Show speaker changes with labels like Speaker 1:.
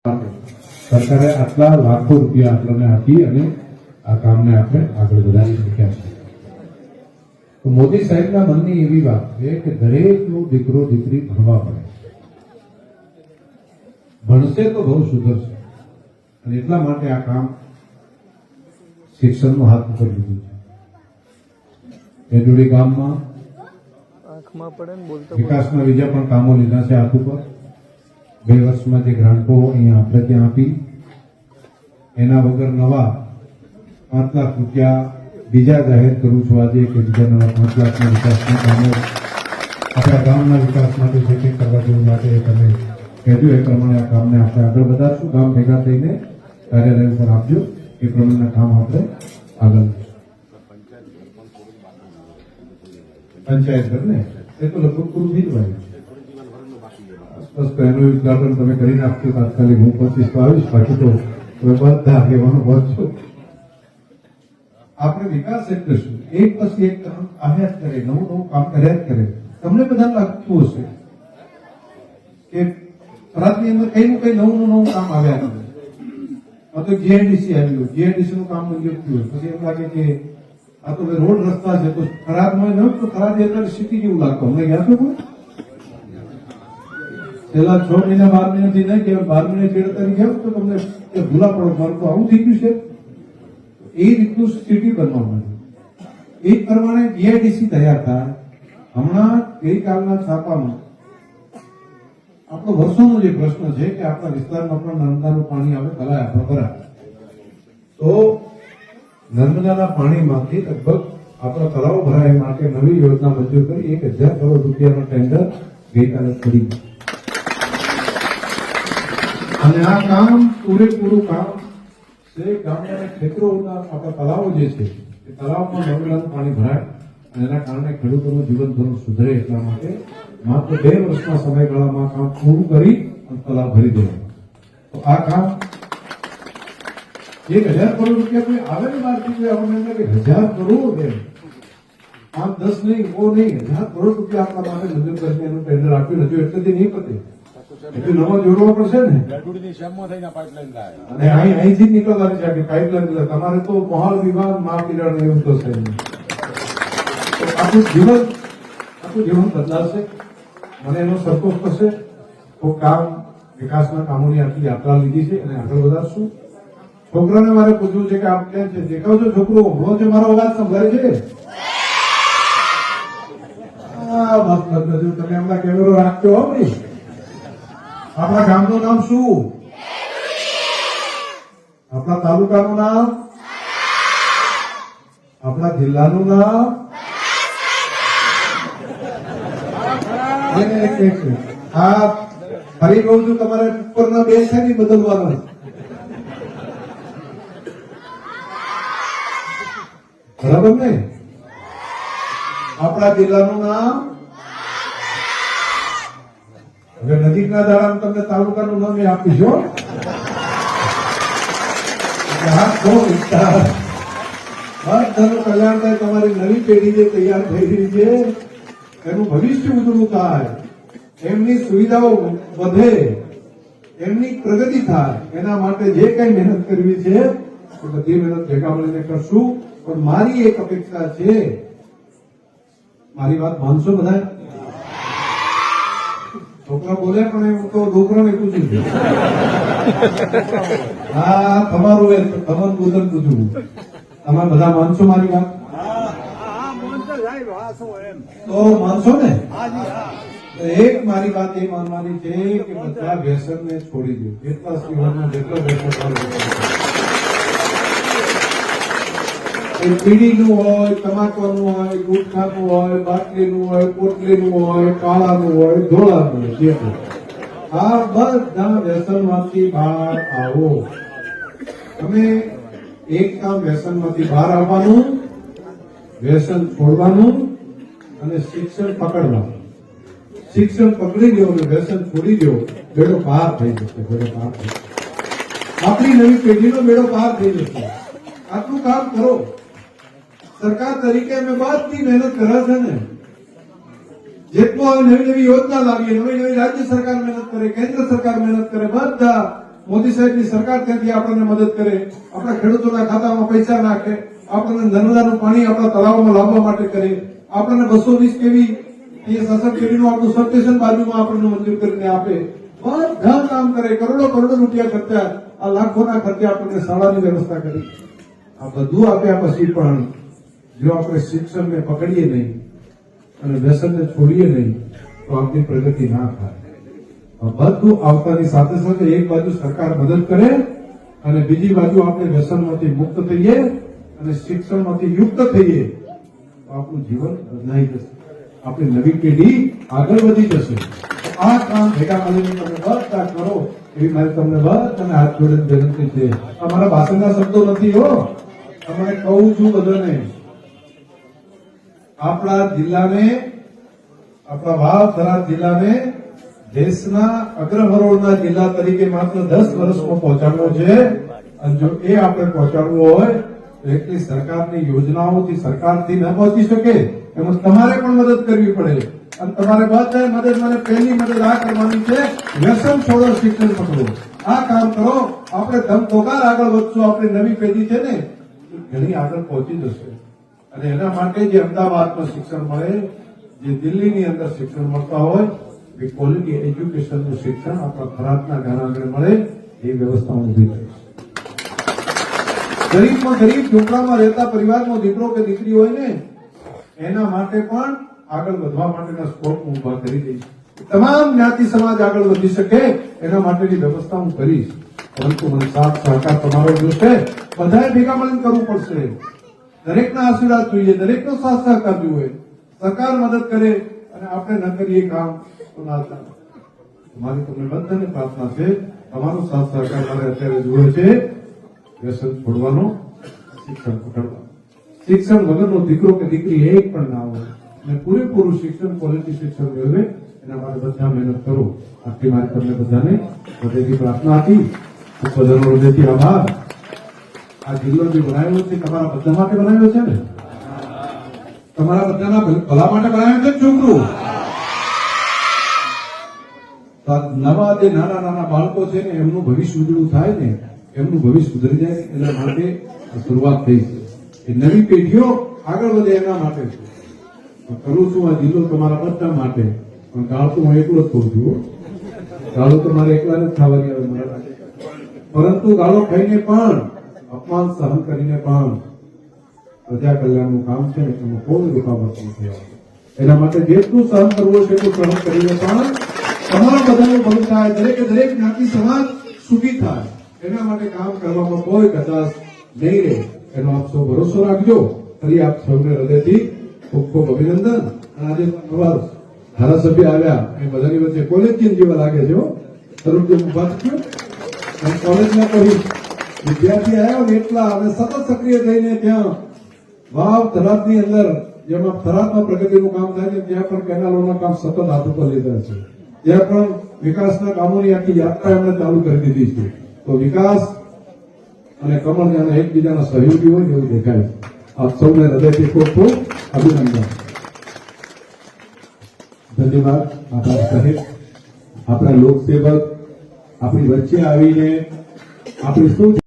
Speaker 1: સરકારે આટલા લાખો રૂપિયા આપણને આપી અને આ કામને આપણે આગળ વધારી શક્યા છે તો મોદી સાહેબના મનની એવી વાત છે કે દરેકનો દીકરો દીકરી ભણવા પડે ભણશે તો બહુ સુધરશે અને એટલા માટે આ કામ શિક્ષણનો હાથ ઉપર લીધું છે. એડુડી ગામમાં વિકાસના બીજા પણ કામો લીધા છે હાથ ઉપર. બે વર્ષમાં જે ગ્રાન્ટો અહીંયા આપણે ત્યાં આપી. એના વગર નવા પાંચ લાખ રૂપિયા બીજા જાહેર કરું છું આજે કે બીજા નવા પાંચ લાખના વિકાસના કામો આપણા ગામના વિકાસ માટે જે કંઈ કરવા જેવું માટે તમે કહેજો, એ પ્રમાણે આ કામને આપણે આગળ વધારશું. ગામ ભેગા થઈને કાર્યાલય ઉપર આપજો. એ પ્રમાણેના કામ આપણે આગળ પંચાયત ઘર ને? એ તો લગભગ પૂરું થઈ જ બસ તો એનું ઉદઘાટન તમે કરી નાખશો તાત્કાલિક હું પચીસ તો આવીશ, બાકી તો તમે બધા આગેવાનો પહોંચશો આપણે વિકાસ એટલે શું એક પછી એક કામ આવ્યા કરે, નવું નવું કામ કર્યા જ કરે. તમને બધા લાગતું હશે કે ફરાદની અંદર કઈ કઈ નવું નવું કામ આવ્યા કરે. આ તો જીઆઈડીસી આવી ગયું નું કામ મંજૂર થયું પછી એમ લાગે કે આ તો રોડ રસ્તા છે, તો ખરાબમાં ન તો ખરાબ એટલે સિટી જેવું લાગતું. અમને યાદ તો છેલ્લા છ મહિના, બાર મહિનાથી નહીં કે બાર મહિને ચેડ કરી જાવ તો તમને કે ભૂલા પડો મારું તો આવું થઈ ગયું છે. એ રીતનું સ્થિતિ બનવા માંડ્યું. એ પ્રમાણે જીઆઈડીસી તૈયાર થાય. હમણાં ગઈકાલના છાપામાં આપણો વર્ષોનો જે પ્રશ્ન છે કે આપણા વિસ્તારમાં પણ નર્મદાનું પાણી આવે કલાય ખરા તો નર્મદાના પાણીમાંથી લગભગ આપણા તળાવ ભરાય માટે નવી યોજના મંજૂર કરી, એક હજાર કરોડ રૂપિયાનો ટેન્ડર ગઈકાલે કરી અને આ કામ પૂરેપૂરું કામ તે ગામના ક્ષેત્રોના આપણા તળાવો જે છે, એ તળાવમાં નર્મદાનું પાણી ભરાય અને એના કારણે ખેડૂતોનું જીવન ધોરણ સુધરે એટલા માટે માત્ર બે વર્ષના સમયગાળામાં કામ પૂરું કરી અને તળાવ ભરી દેવાનું. તો આ કામ એક હજાર કરોડ રૂપિયા કોઈ આવે ને બહારથી લાગે હજાર કરોડ એમ. પાંચ દસ નહીં ઓ નહીં, હજાર કરોડ રૂપિયા આપવા માટે કરીને એનું ટેન્ડર આપ્યું હજુ એટલેથી નહીં પતે. હજુ નવા જોડવા પડશે ને.
Speaker 2: ગઢુડીની શેમમાં થઈને પાઇપલાઇન થાય
Speaker 1: અને અહીં અહીંથી જ નીકળવાની છે કે પાઇપલાઇન તમારે તો મહાલ વિભાગ મા કિરણ એવું છે આખું જીવન આખું જીવન બદલાશે. મને એનો સંતોષ થશે. તો કામ વિકાસના કામોની આટલી યાત્રા લીધી છે અને આગળ વધારશું. છોકરાને મારે પૂછવું છે કે આપ કેમ છે? દેખાવ છો છોકરો? ઊભો છે મારો અવાજ સંભળાય છે. આ વાત નથી તમે એમના કેમેરો રાખજો હો ભાઈ. આપણા ગામનું નામ શું? આપણા તાલુકાનું નામ? આપણા જિલ્લાનું નામ? એક- ફરી કહું છું, તમારે ઉપરના બે છે ને બદલવાનો. બરાબર ને? આપણા જિલ્લાનું નામ? હવે નજીકના દાડામાં તમને તાલુકાનું નામ આપીશ બધાનું તમારી નવી પેઢી જે તૈયાર થઈ રહી છે, એનું ભવિષ્ય ઉજળું થાય, એમની સુવિધાઓ વધે, એમની પ્રગતિ થાય, એના માટે જે કઈ મહેનત કરવી છે, એ બધી મહેનત ભેગા મળીને કરશું. પણ મારી એક અપેક્ષા છે, મારી વાત માનશો બધા? છોકરા બોલે પણ હું તો છોકરાને પૂછું છું. હા તમારું તમારું બોધન પૂછું તમે બધા માનશો મારી વાત? તો માનશો ને? એક મારી વાત એ માનવાની છે કે બધા વ્યસનને છોડી દો. જેટલા જીવનનો જેટલો વ્યસન ચાલુ એ બીડીનું હોય તમાકુનું હોય ગુટખાનું હોય, બાટલીનું હોય, પોટલીનું હોય, કાળાનું હોય, ધોળાનું હોય, જે. આ બધા વ્યસનમાંથી બહાર આવો. તમે એક કામ વ્યસનમાંથી બહાર આવવાનું, વ્યસન છોડવાનું અને શિક્ષણ પકડવાનું. શિક્ષણ પકડી દો અને વ્યસન છોડી દો બેડો પાર થઈ જશે બેડો પાર થઈ જશે. આપણી નવી પેઢીનો બેડો પાર થઈ જશે. આટલું કામ કરો. સરકાર તરીકે અમે બધી મહેનત કરે છે ને. જેટલો હવે નવી નવી યોજના લાવીએ, નવી નવી રાજ્ય સરકાર મહેનત કરે, કેન્દ્ર સરકાર મહેનત કરે, બધા મોદી સાહેબની સરકાર ત્યાંથી આપણને મદદ કરે, આપણા ખેડૂતોના ખાતામાં પૈસા નાખે, આપણને નર્મદાનું પાણી આપણા તળાવમાં લાવવા માટે કરે. આપણને બસો વીસ કેવી એ સશક્ત કેવીનું આપણું સબસ્ટેશન બાજુમાં આપણને મંજૂર કરીને આપે. બધા કામ કરે, કરોડો કરોડો રૂપિયા ખર્ચા આ લાખોના ખર્ચે આપણને શાળાની વ્યવસ્થા કરી. આ બધું આપ્યા પછી પણ જો આપણે શિક્ષણને પકડીએ નહીં અને વ્યસનને છોડીએ નહીં, તો આપણી પ્રગતિ ના થાય. બધું આવતાની સાથે સાથે એક બાજુ સરકાર મદદ કરે અને બીજી બાજુ આપણે વ્યસનમાંથી મુક્ત થઈએ અને શિક્ષણમાંથી યુક્ત થઈએ, તો આપણું જીવન બદલાઈ જશે. આપણી નવી પેઢી આગળ વધી જશે. આ કામ ભેગા મળીને તમે બધા કરો એવી મારી તમને બધાને હાથ જોડે વિનંતી છે. અમારા ભાષણના શબ્દો નથી હો. તમને કહું છું બધાને આપણા જિલ્લાને, આપણા વાવ થરાદ જિલ્લાને દેશના અગ્રહરોળના જિલ્લા તરીકે માત્ર દસ વર્ષમાં પહોંચાડવો છે. અને જો એ આપણે પહોંચાડવું હોય, તો એટલી સરકારની યોજનાઓથી સરકારથી ન પહોંચી શકે. એમાં તમારે પણ મદદ કરવી પડે. અને તમારે બધા મદદ, મને પહેલી મદદ આ કરવાની છે, વ્યસન છોડો, શિક્ષણ પકડો. આ કામ કરો, આપણે ધમધોકાર આગળ વધશું, આપણી નવી પેઢી છે ને ઘણી આગળ પહોંચી જશે. અને એના માટે જે અમદાવાદમાં શિક્ષણ મળે, જે દિલ્હીની અંદર શિક્ષણ મળતા હોય, એ ક્વોલિટી એજ્યુકેશનનું શિક્ષણ આપણા ભારતના ઘર મળે, એ વ્યવસ્થા ઊભી થઈ ગરીબમાં ગરીબ ઝૂંપડામાં રહેતા પરિવારનો દીકરો કે દીકરી હોય ને, એના માટે પણ આગળ વધવા માટેના સ્કોપ હું ઊભા કરી દઈશ તમામ જ્ઞાતિ સમાજ આગળ વધી શકે, એના માટેની વ્યવસ્થા હું કરીશ. પરંતુ મને સાથ સહકાર તમારો જોશે. બધાએ ભેગા મળીને કરવું પડશે. દરેકના આશીર્વાદ જોઈએ, દરેકનો સાથ સહકાર જોઈએ સરકાર મદદ કરે અને આપણે ન કરીએ કામ તો ના ચાલે મારી તમને બધાને પ્રાર્થના છે, તમારો સાથ સહકાર મારે અત્યારે જોવે છે. વ્યસન છોડવાનો, શિક્ષણ પકડવાનું શિક્ષણ વગરનો દીકરો કે દીકરી એક પણ ના હોય. અને પૂરેપૂરું શિક્ષણ ક્વોલિટી શિક્ષણ મેળવે એના માટે બધા મહેનત કરો. આટલી મારી તમને બધાને હૃદયથી પ્રાર્થના હતી બધાનો હૃદયથી આભાર. આ જિલ્લો જે બનાવ્યો છે, તમારા બધા માટે બનાવ્યો છે ને? તમારા બધાના ભલા માટે બનાવ્યો છે છોકરું? નવા જે નાના નાના બાળકો છે ને, એમનું ભવિષ્ય ઉજળું થાય ને, એમનું ભવિષ્ય સુધરી જાય એના માટે શરૂઆત થઈ છે. એ નવી પેઢીઓ આગળ વધે એના માટે. કરું છું આ જિલ્લો તમારા બધા માટે. પણ ગાળ તો હું એકલો જ કહું છું ગાળો તો મારે એકલા જ થવાની આવે મારા માટે. પરંતુ ગાળો ખાઈને પણ અપમાન સહન કરીને પણ પ્રજા કલ્યાણનું કામ છે એમાં કોઈ રૂકાવટ નથી આવતી એના માટે જેટલું સહન કરવું છે એટલું સહન કરીને પણ તમામ બધાનું ભલું થાય, દરેકે દરેક જ્ઞાતિ સમાજ સુખી થાય. એના માટે કામ કરવામાં કોઈ કચાશ નહીં રહે. એનો આપ સૌ ભરોસો રાખજો. ફરી આપ સૌને હૃદયથી ખૂબ ખૂબ અભિનંદન. અને આજે નવા ધારાસભ્ય આવ્યા. એ બધાની વચ્ચે કોલેજ કેમ જેવા લાગે છે તરુણજી ઊભા થયો. કોલેજમાં કોઈ વિદ્યાર્થી આવ્યો ને એટલા અને સતત સક્રિય થઈને ત્યાં વાવ થરાદની અંદર, જેમાં થરાદમાં પ્રગતિનું કામ થાય છે, ત્યાં પણ કેનાલોના કામ સતત હાથ ઉપર લીધા છે. ત્યાં પણ વિકાસના કામોની આખી યાત્રા એમણે ચાલુ કરી દીધી છે. તો વિકાસ અને કમળ એકબીજાના સહયોગી હોય એવું દેખાય આપ સૌને હૃદયથી ખૂબ ખૂબ અભિનંદન.
Speaker 3: ધન્યવાદ, આભાર સાહેબ આપણા લોકસેવક આપણી વચ્ચે આવીને આપણી શું